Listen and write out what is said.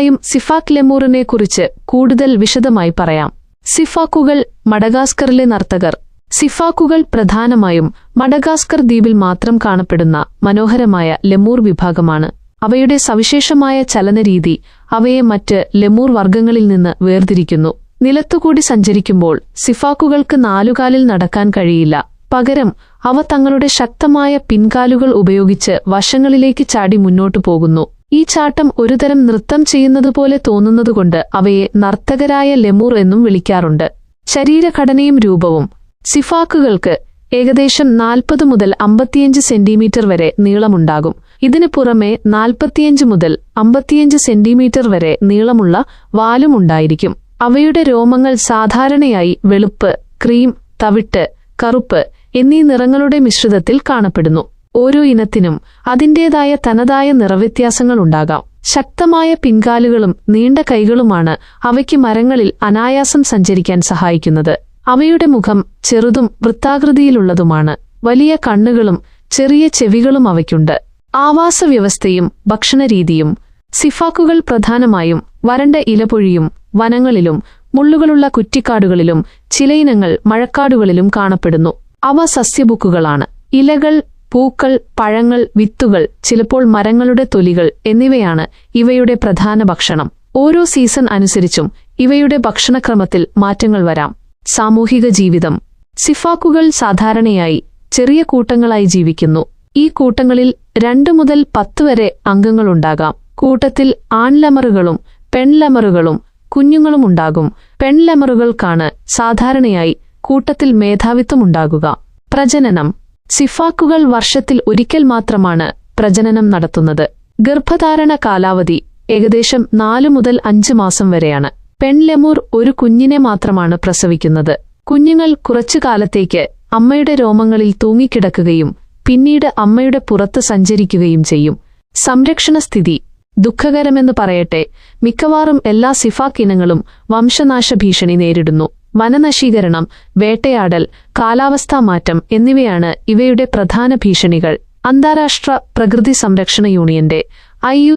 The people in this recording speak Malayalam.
യും സിഫാക് ലെമൂറിനെ കുറിച്ച് കൂടുതൽ വിശദമായി പറയാം. സിഫാക്കുകൾ മഡഗാസ്കറിലെ നർത്തകർ. സിഫാക്കുകൾ പ്രധാനമായും മഡഗാസ്കർ ദ്വീപിൽ മാത്രം കാണപ്പെടുന്ന മനോഹരമായ ലെമൂർ വിഭാഗമാണ്. അവയുടെ സവിശേഷമായ ചലനരീതി അവയെ മറ്റ് ലെമൂർ വർഗങ്ങളിൽ നിന്ന് വേർതിരിക്കുന്നു. നിലത്തുകൂടി സഞ്ചരിക്കുമ്പോൾ സിഫാക്കുകൾക്ക് നാലുകാലിൽ നടക്കാൻ കഴിയില്ല. പകരം അവ തങ്ങളുടെ ശക്തമായ പിൻകാലുകൾ ഉപയോഗിച്ച് വശങ്ങളിലേക്ക് ചാടി മുന്നോട്ടു പോകുന്നു. ഈ ചാട്ടം ഒരുതരം നൃത്തം ചെയ്യുന്നതുപോലെ തോന്നുന്നതുകൊണ്ട് അവയെ നർത്തകരായ ലെമൂർ എന്നും വിളിക്കാറുണ്ട്. ശരീരഘടനയും രൂപവും. സിഫാക്കുകൾക്ക് ഏകദേശം നാൽപ്പത് മുതൽ അമ്പത്തിയഞ്ച് സെന്റിമീറ്റർ വരെ നീളമുണ്ടാകും. ഇതിനു പുറമെ നാൽപ്പത്തിയഞ്ച് മുതൽ അമ്പത്തിയഞ്ച് സെന്റിമീറ്റർ വരെ നീളമുള്ള വാലും ഉണ്ടായിരിക്കും. അവയുടെ രോമങ്ങൾ സാധാരണയായി വെളുപ്പ് ക്രീം തവിട്ട് കറുപ്പ് എന്നീ നിറങ്ങളുടെ മിശ്രിതത്തിൽ കാണപ്പെടുന്നു. ഓരോ ഇനത്തിനും അതിന്റേതായ തനതായ നിറവ്യത്യാസങ്ങളുണ്ടാകാം ശക്തമായ പിൻകാലുകളും നീണ്ട കൈകളുമാണ് അവയ്ക്ക് മരങ്ങളിൽ അനായാസം സഞ്ചരിക്കാൻ സഹായിക്കുന്നത്. അവയുടെ മുഖം ചെറുതും വൃത്താകൃതിയിലുള്ളതുമാണ്. വലിയ കണ്ണുകളും ചെറിയ ചെവികളും അവയ്ക്കുണ്ട്. ആവാസവ്യവസ്ഥയും ഭക്ഷണരീതിയും സിഫാക്കുകൾ പ്രധാനമായും വരണ്ട ഇലപൊഴിയും വനങ്ങളിലും മുള്ളുകളുള്ള കുറ്റിക്കാടുകളിലും ചിലയിനങ്ങൾ മഴക്കാടുകളിലും കാണപ്പെടുന്നു. അവ സസ്യബുക്കുകളാണ്. ഇലകൾ പൂക്കൾ പഴങ്ങൾ വിത്തുകൾ ചിലപ്പോൾ മരങ്ങളുടെ തൊലികൾ എന്നിവയാണ് ഇവയുടെ പ്രധാന ഭക്ഷണം. ഓരോ സീസൺ അനുസരിച്ചും ഇവയുടെ ഭക്ഷണക്രമത്തിൽ മാറ്റങ്ങൾ വരാം. സാമൂഹിക ജീവിതം. സിഫാക്കുകൾ സാധാരണയായി ചെറിയ കൂട്ടങ്ങളായി ജീവിക്കുന്നു. ഈ കൂട്ടങ്ങളിൽ രണ്ടു മുതൽ പത്ത് വരെ അംഗങ്ങളുണ്ടാകാം കൂട്ടത്തിൽ ആൺലമറുകളും പെൺലമറുകളും കുഞ്ഞുങ്ങളുമുണ്ടാകും പെൺലമറുകൾക്കാണ് സാധാരണയായി കൂട്ടത്തിൽ മേധാവിത്വമുണ്ടാകുക പ്രജനനം. സിഫാക്കുകൾ വർഷത്തിൽ ഒരിക്കൽ മാത്രമാണ് പ്രജനനം നടത്തുന്നത്. ഗർഭധാരണ കാലാവധി ഏകദേശം നാലു മുതൽ അഞ്ച് മാസം വരെയാണ്. പെൺലെമൂർ ഒരു കുഞ്ഞിനെ മാത്രമാണ് പ്രസവിക്കുന്നത്. കുഞ്ഞുങ്ങൾ കുറച്ചു കാലത്തേക്ക് അമ്മയുടെ രോമങ്ങളിൽ തൂങ്ങിക്കിടക്കുകയും പിന്നീട് അമ്മയുടെ പുറത്ത് സഞ്ചരിക്കുകയും ചെയ്യും. സംരക്ഷണ സ്ഥിതി ദുഃഖകരമെന്ന് പറയട്ടെ മിക്കവാറും എല്ലാ സിഫാക്ക് ഇനങ്ങളും വംശനാശ ഭീഷണി നേരിടുന്നു. വനനശീകരണം വേട്ടയാടൽ കാലാവസ്ഥാ മാറ്റം എന്നിവയാണ് ഇവയുടെ പ്രധാന ഭീഷണികൾ. അന്താരാഷ്ട്ര പ്രകൃതി സംരക്ഷണ യൂണിയന്റെ ഐ